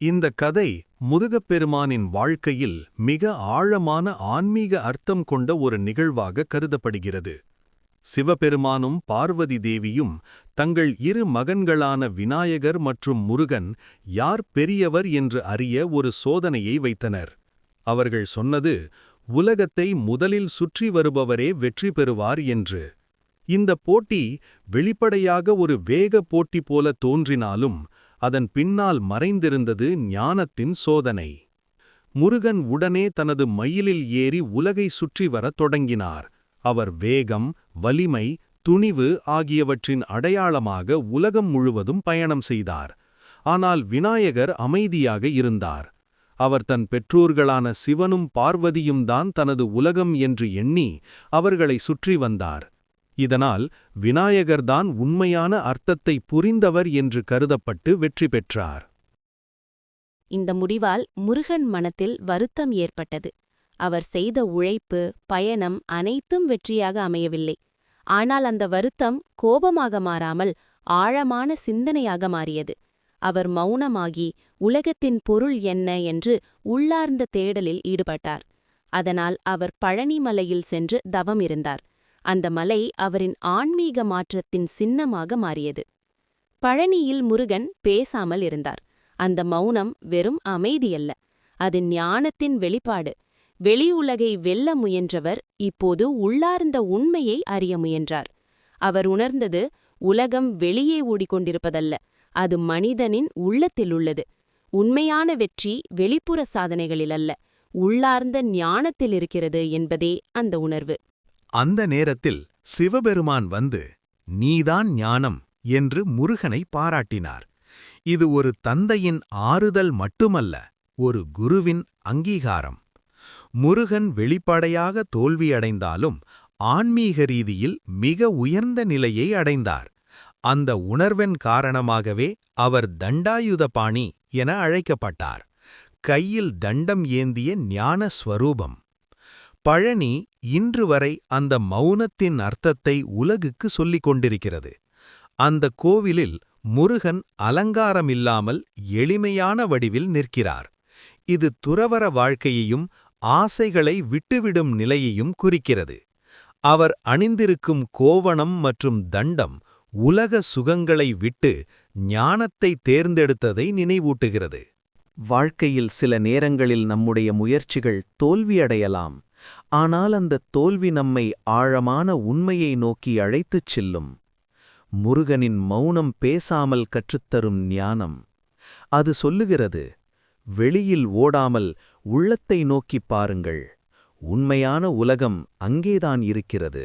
இந்த கதை முதுகப்பெருமானின் வாழ்க்கையில் மிக ஆழமான ஆன்மீக அர்த்தம் கொண்ட ஒரு நிகழ்வாக கருதப்படுகிறது. சிவபெருமானும் பார்வதி தேவியும் தங்கள் இரு மகன்களான விநாயகர் மற்றும் முருகன் யார் பெரியவர் என்று அறிய ஒரு சோதனையை வைத்தனர். அவர்கள் சொன்னது உலகத்தை முதலில் சுற்றி வருபவரே வெற்றி பெறுவார் என்று. இந்த போட்டி வெளிப்படையாக ஒரு வேக போட்டி போல தோன்றினாலும் அதன் பின்னால் மறைந்திருந்தது ஞானத்தின் சோதனை. முருகன் உடனே தனது மயிலில் ஏறி உலகை சுற்றி வரத் தொடங்கினார். அவர் வேகம் வலிமை துணிவு ஆகியவற்றின் அடையாளமாக உலகம் முழுவதும் பயணம் செய்தார். ஆனால் விநாயகர் அமைதியாக இருந்தார். அவர் தன் பெற்றோர்களான சிவனும் பார்வதியும் தான் தனது உலகம் என்று எண்ணி அவர்களை சுற்றி வந்தார். இதனால் விநாயகர்தான் உண்மையான அர்த்தத்தை புரிந்தவர் என்று கருதப்பட்டு வெற்றி பெற்றார். இந்த முடிவால் முருகன் மனத்தில் வருத்தம் ஏற்பட்டது. அவர் செய்த உழைப்பு பயணம் அனைத்தும் வெற்றியாக அமையவில்லை. ஆனால் அந்த வருத்தம் கோபமாக மாறாமல் ஆழமான சிந்தனையாக மாறியது. அவர் மௌனமாகி உலகத்தின் பொருள் என்ன? என்று உள்ளார்ந்த தேடலில் ஈடுபட்டார். அதனால் அவர் பழனிமலையில் சென்று தவம் இருந்தார். அந்த மலை அவரின் ஆன்மீக மாற்றத்தின் சின்னமாக மாறியது. பழனியில் முருகன் பேசாமல் இருந்தார். அந்த மௌனம் வெறும் அமைதியல்ல. அது ஞானத்தின் வெளிப்பாடு. வெளி உலகை வெல்ல முயன்றவர் இப்போது உள்ளார்ந்த உண்மையை அறிய முயன்றார். அவர் உணர்ந்தது உலகம் வெளியே ஓடிக்கொண்டிருப்பதல்ல. அது மனிதனின் உள்ளத்தில் உள்ளது. உண்மையான வெற்றி வெளிப்புற சாதனைகளில் அல்ல. உள்ளார்ந்த ஞானத்தில் இருக்கிறது என்பதே அந்த உணர்வு. அந்த நேரத்தில் சிவபெருமான் வந்து நீதான் ஞானம் என்று முருகனை பாராட்டினார். இது ஒரு தந்தையின் ஆறுதல் மட்டுமல்ல ஒரு குருவின் அங்கீகாரம். முருகன் வெளிப்படையாக தோல்வியடைந்தாலும் ஆன்மீக ரீதியில் மிக உயர்ந்த நிலையை அடைந்தார். அந்த உணர்வென் காரணமாகவே அவர் தண்டாயுதபாணி என அழைக்கப்பட்டார். கையில் தண்டம் ஏந்திய ஞான ஸ்வரூபம் பழனி இன்று வரை அந்த மௌனத்தின் அர்த்தத்தை உலகுக்கு சொல்லிக் கொண்டிருக்கிறது. அந்த கோவிலில் முருகன் அலங்காரமில்லாமல் எளிமையான வடிவில் நிற்கிறார். இது துறவர வாழ்க்கையையும் ஆசைகளை விட்டுவிடும் நிலையையும் குறிக்கிறது. அவர் அணிந்திருக்கும் கோவணம் மற்றும் தண்டம் உலக சுகங்களை விட்டு ஞானத்தை தேர்ந்தெடுத்ததை நினைவூட்டுகிறது. வாழ்க்கையில் சில நேரங்களில் நம்முடைய முயற்சிகள் தோல்வியடையலாம். ஆனால் அந்த தோல்வி நம்மை ஆழமான உண்மையை நோக்கி அழைத்துச் செல்லும். முருகனின் மௌனம் பேசாமல் கற்றுத்தரும் ஞானம். அது சொல்லுகிறது வெளியில் ஓடாமல் உள்ளத்தை நோக்கிப் பாருங்கள். உண்மையான உலகம் அங்கேதான் இருக்கிறது.